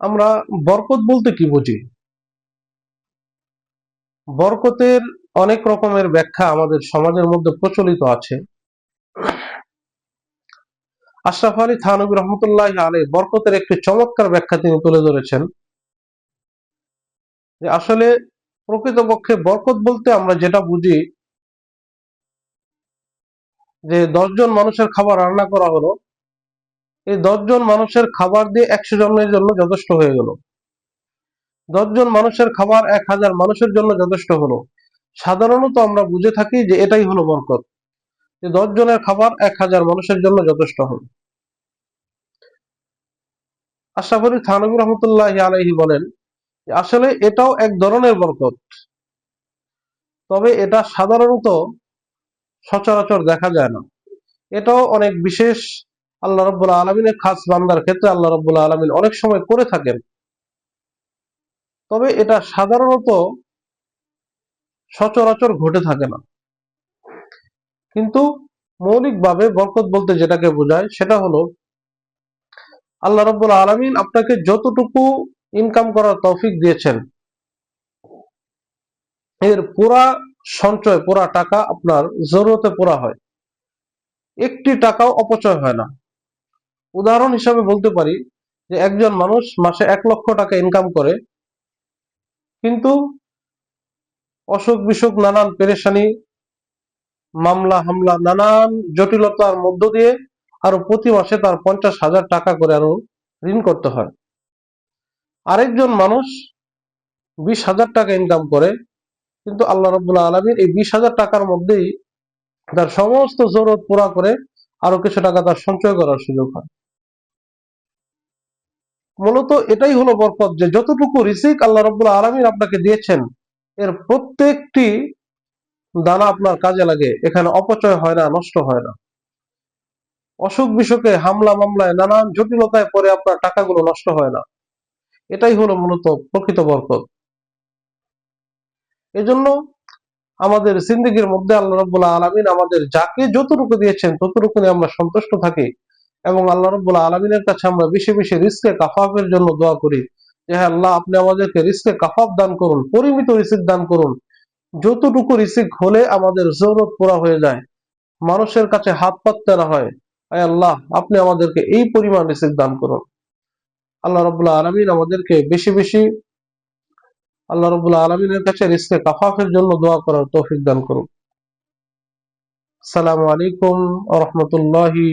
আমরা বরকত বলতে কি বুঝি? বরকতের অনেক রকমের ব্যাখ্যা আমাদের সমাজের মধ্যে প্রচলিত আছে। আশরাফ আলী থানবী রহমতুল্লাহ আলী বরকতের একটি চমৎকার ব্যাখ্যা তিনি তুলে ধরেছেন। যে আসলে প্রকৃতপক্ষে বরকত বলতে আমরা যেটা বুঝি, যে দশজন মানুষের খাবার রান্না করা হলো এই দশজন মানুষের খাবার দিয়ে একশো জনের জন্য যথেষ্ট হয়ে গেল। দশজন মানুষের খাবার এক হাজার মানুষের জন্য যথেষ্ট হলো। সাধারণত আমরা বুঝে থাকি যে এটাই হলো বরকত। যে দশ জনের খাবার এক হাজার মানুষের জন্য যথেষ্ট হলো। আশরাফুল থানবী রহমতুল্লাহ আলাইহি বলেন আসলে এটাও এক ধরনের বরকত। তবে এটা সাধারণত সচরাচর দেখা যায় না। এটাও অনেক বিশেষ আল্লাহ রব্বুল্লাহ আলমিনের খাস বান্দার ক্ষেত্রে আল্লাহ রব্বুল্লাহ আলমিন অনেক সময় করে থাকেন। তবে এটা সাধারণত সচরাচর ঘটে থাকে না। কিন্তু মৌলিকভাবে বরকত বলতে যেটাকে বোঝায় সেটা হলো, আল্লাহ রব্বুল আলমিন আপনাকে যতটুকু ইনকাম করার তৌফিক দিয়েছেন, এর পুরা সঞ্চয়, পুরা টাকা আপনার জরুরতে পুরা হয়। একটি টাকাও অপচয় হয় না। উদাহরণ হিসাবে বলতে পারি যে একজন মানুষ মাসে এক লক্ষ টাকা ইনকাম করে, কিন্তু অসুখ বিসুখ, নানান পেরেশানি, মামলা, হামলা, নানান জটিলতার মধ্য দিয়ে আরও প্রতি মাসে তার পঞ্চাশ হাজার টাকা করে আরও ঋণ করতে হয়। আরেকজন মানুষ বিশ হাজার টাকা ইনকাম করে, কিন্তু আল্লাহ রবুল্লাহ আলমীর এই বিশ হাজার টাকার মধ্যেই তার সমস্ত জরুরত পুরা করে আরও কিছু টাকা তার সঞ্চয় করার সুযোগ হয়। মূলত এটাই হলো বরকত যে যতটুকু রিসিক আল্লাহ রবুল্লাহ আলমিন আপনাকে দিয়েছেন, এর প্রত্যেকটি দানা আপনার কাজে লাগে। এখানে অপচয় হয় না, নষ্ট হয় না। অসুখ বিসুখে, হামলা মামলায়, নানান জটিলতায় পরে আপনার টাকাগুলো নষ্ট হয় না। এটাই হলো মূলত প্রকৃত বরকত। এজন্য আমাদের জিন্দগির মধ্যে আল্লাহ রব্বুল্লাহ আলমিন আমাদের যাকে যতটুকু দিয়েছেন, ততটুকু নিয়ে আমরা সন্তুষ্ট থাকি। এবং আল্লাহ রব্বুল্লাহ আলমিনের কাছে আমরা বেশি বেশি রিস্কে কাফাফের জন্য দোয়া করি। যে হ্যাঁ আল্লাহ আপনি আমাদেরকে রিস্কে কাফাফ দান করুন, পরিমিত রিসিক দান করুন। যতটুকু রিসিক হলে আমাদের জরুরত পুরা হয়ে যায়। মানুষের কাছে হাত পাততে না হয়। আয় আল্লাহ, আপনি আমাদেরকে এই পরিমাণ রিসিক দান করুন। আল্লাহ রবুল্লাহ আলমিন আমাদেরকে বেশি বেশি আল্লাহ রবুল্লাহ আলমিনের কাছে রিস্কে কাফাফের জন্য দোয়া করার তৌফিক দান করুন। সালামু আলাইকুম রহমতুল্লাহি